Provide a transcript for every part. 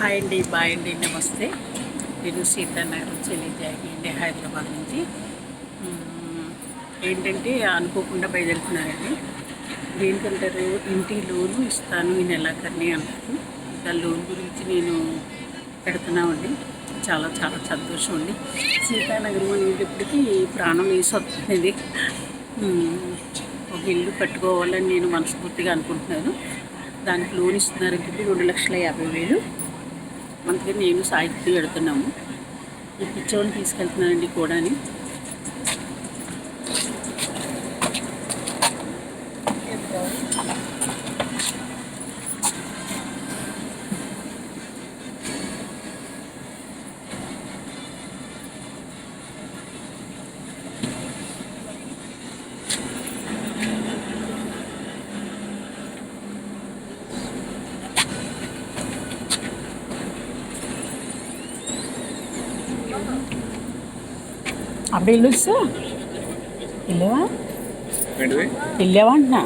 Hi అండి bye అండి నమస్తే. నేను సీతానగర్ చెల్లి అండి హైదరాబాద్ నుంచి. ఏంటంటే అనుకోకుండా బయలుదేరుతున్నారండి. దేనికంటారు ఇంటి లోను ఇస్తాను ఈ నెలాఖరిని అంటారు ఇంకా లోన్ గురించి నేను పెడుతున్నామండి. చాలా చాలా సంతోషం అండి. సీతానగరం అనేటప్పటికీ ప్రాణం వేసి వస్తుంది ఒక ఇల్లు కట్టుకోవాలని నేను మనస్ఫూర్తిగా అనుకుంటున్నాను. దానికి లోన్ ఇస్తున్నారు ఇప్పుడు రెండు లక్షల యాభై వేలు. అందుకని నేను సాహిత్యం పెడుతున్నాము ఈ పిచ్చోని తీసుకెళ్తున్నానండి కూడాని. అప్పుడు ఇల్లు ఏంటిది? వెళ్ళావా అంటున్నా?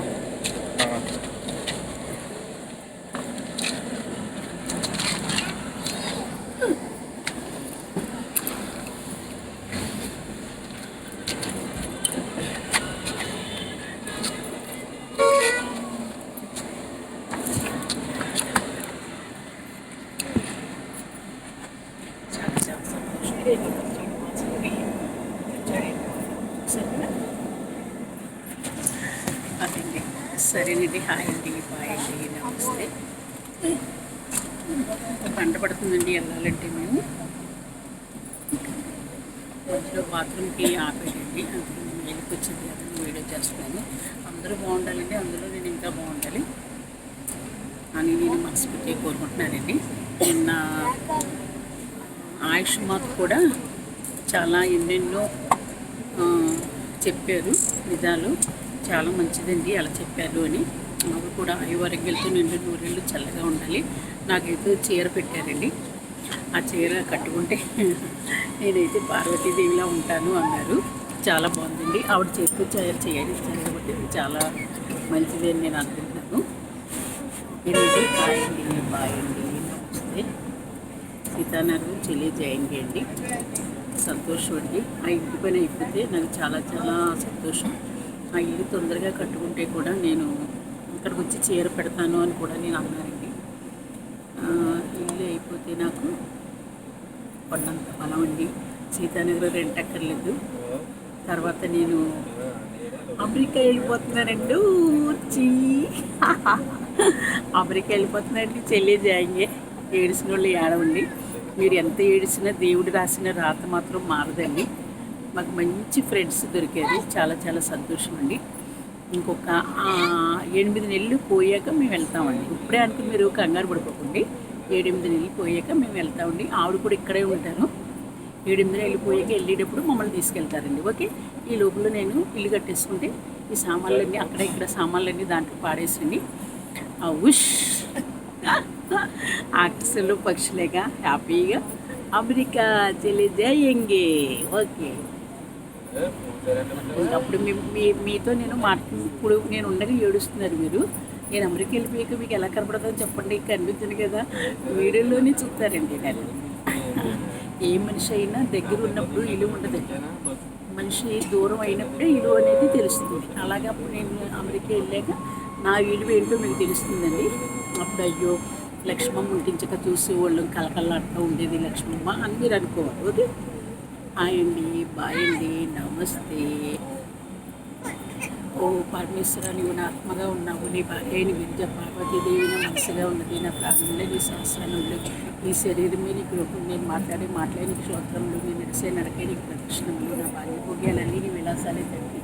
సరేనండి హాయ్ అండి బాయ్ అండి నమస్తే. పంట పడుతుందండి వెళ్ళాలంటే మేము. మధ్యలో బాత్రూమ్కి ఆపేయండి అందుకని వెళ్ళికి వచ్చింది అతను వీడియో చేస్తున్నాను. అందరూ బాగుండాలండి అందులో నేను ఇంకా బాగుండాలి. అని నేను మనస్ఫూర్తిగా కోరుకుంటున్నానండి. నిన్న ఆయుష్ మాకు కూడా చాలా ఎన్నెన్నో చెప్పారు నిజాలు. చాలా మంచిదండి అలా చెప్పారు అని. అవి కూడా ఆయువారోగ్యాలతో నిండు నూరేళ్ళు చల్లగా ఉండాలి. నాకైతే చీర పెట్టారండి. ఆ చీర కట్టుకుంటే నేనైతే పార్వతీదేవిలా ఉంటాను అన్నారు. చాలా బాగుందండి. ఆవిడ చేస్తూ చేయాలి చేయాలి కాబట్టి చాలా మంచిది అని నేను అనుకుంటున్నాను. ఇదండి బాయ్ అండి బాయ్ అండి. నమస్తే. సీతానగరం చెల్లి జయండి అండి. సంతోషం అండి. ఆ ఇంటి పని అయిపోతే నాకు చాలా చాలా సంతోషం. ఆ ఇల్లు తొందరగా కట్టుకుంటే కూడా నేను ఇక్కడికి వచ్చి చీర పెడతాను అని కూడా నేను అన్నానండి. ఇల్లు అయిపోతే నాకు కొండంత బలం అండి. సీతానగర్ రెంట్ అక్కర్లేదు. తర్వాత నేను అమెరికా వెళ్ళిపోతున్నానండి. చీ. అమెరికా వెళ్ళిపోతున్నానండి. చెల్లి జాయింగే ఏడిసిన వాళ్ళు ఏడవండి. మీరు ఎంత ఏడిసినా దేవుడు రాసిన రాత మాత్రం మారదండి. మాకు మంచి ఫ్రెండ్స్ దొరికారు. చాలా చాలా సంతోషం అండి. ఇంకొక ఎనిమిది నెలలు పోయాక మేము వెళ్తామండి. ఇప్పుడే అనుకుని మీరు కంగారు పడిపోకండి. ఏడెనిమిది నెలలు పోయాక మేము వెళ్తామండి. ఆవిడ కూడా ఇక్కడే ఉంటాను ఏడెనిమిది నెలలు పోయాక వెళ్ళేటప్పుడు మమ్మల్ని తీసుకెళ్తారండి. ఓకే? ఈ లోపల నేను ఇల్లు కట్టేసుకుంటే ఈ సామాన్లన్నీ అక్కడ ఇక్కడ సామాన్లన్నీ దాంట్లో పాడేసండి. ఆ ఉష్! ఆక్సిలు పక్షులేగా హ్యాపీగా అమెరికా చెల్లి జయంగే. ఓకే? అప్పుడు మీ మీతో నేను మాట ఇప్పుడు నేను ఉండగా ఏడుస్తున్నారు మీరు. నేను అమెరికా వెళ్ళిపోయాక మీకు ఎలా కనపడదో చెప్పండి. కనిపించను కదా. వీడియోలోనే చెప్తారండి నేను. ఏ మనిషి అయినా దగ్గర ఉన్నప్పుడు ఇల్లు ఉండదు. మనిషి దూరం అయినప్పుడే ఇల్లు అనేది తెలుస్తుంది. అలాగే అప్పుడు నేను అమెరికా వెళ్ళాక నా విలువ ఏంటో మీకు తెలుస్తుందండి. అప్పుడు అయ్యో లక్ష్మమ్మ ఉంటించక చూసి వాళ్ళు కలకల్లాడుతూ ఉండేది లక్ష్మమ్మ అని మీరు అనుకోవాలి. ఓకే? హాయ్ అండి బాయ్ అండి నమస్తే. ఓ పరమేశ్వర నీవు నా ఆత్మగా ఉన్నావు. నీ భార్య అయిన విద్య పార్వతీదేవి నా మనసుగా ఉన్నది. నా ప్రాణంలో నీ సహస్రానంలో నీ శరీరమే నీ గృహం నేను మాట్లాడే మాట్లాడే నీ క్షోత్రంలో నేను నడిసే నడకే నీకు ప్రదక్షిణములు. నా భార్య భోగ్యాలన్నీ నీ విలాసాలే తప్పి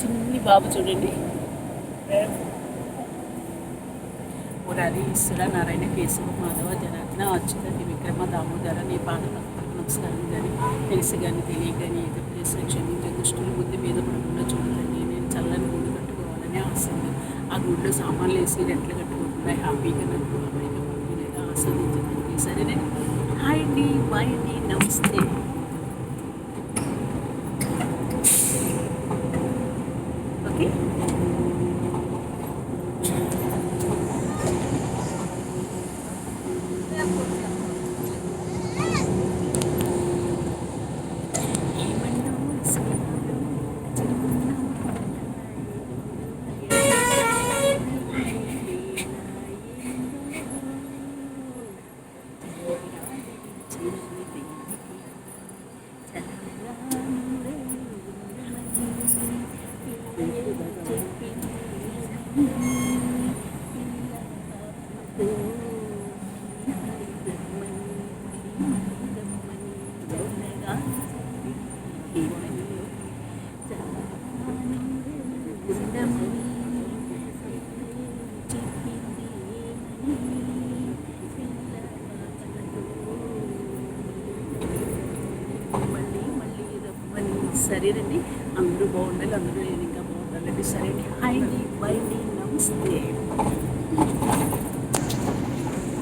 చిన్ని బాబు చూడండి. మురారి ఈశ్వర నారాయణ కేశవ మాధవ జనార్దన. అచ్యుత విక్రమ దామోదర నీ పాద నమస్కారం కానీ తెలిసి కానీ తెలియ కానీ ఏదో చేసిన క్షమించే దుష్టులు బుద్ధి మీద పడకుండా చూడండి. నేను చల్లని గుడి కట్టుకోవాలని ఆశ ఉంది ఆ గుడిలో సామాన్లు వేసి రెంట్లు కట్టుకోకుండా హ్యాపీగా నాకు అమెరికా పంపిణీగా ఆస్వాదించడానికి. సరేనండి హాయ్ అండి బాయ్ అండి నమస్తే. ఓకే? సరేనండి అందరూ బాగుండాలి అందరూ నేను ఇంకా బాగుండాలండి. సరే అండి హాయ్ అండి బై అండి. Wednesday.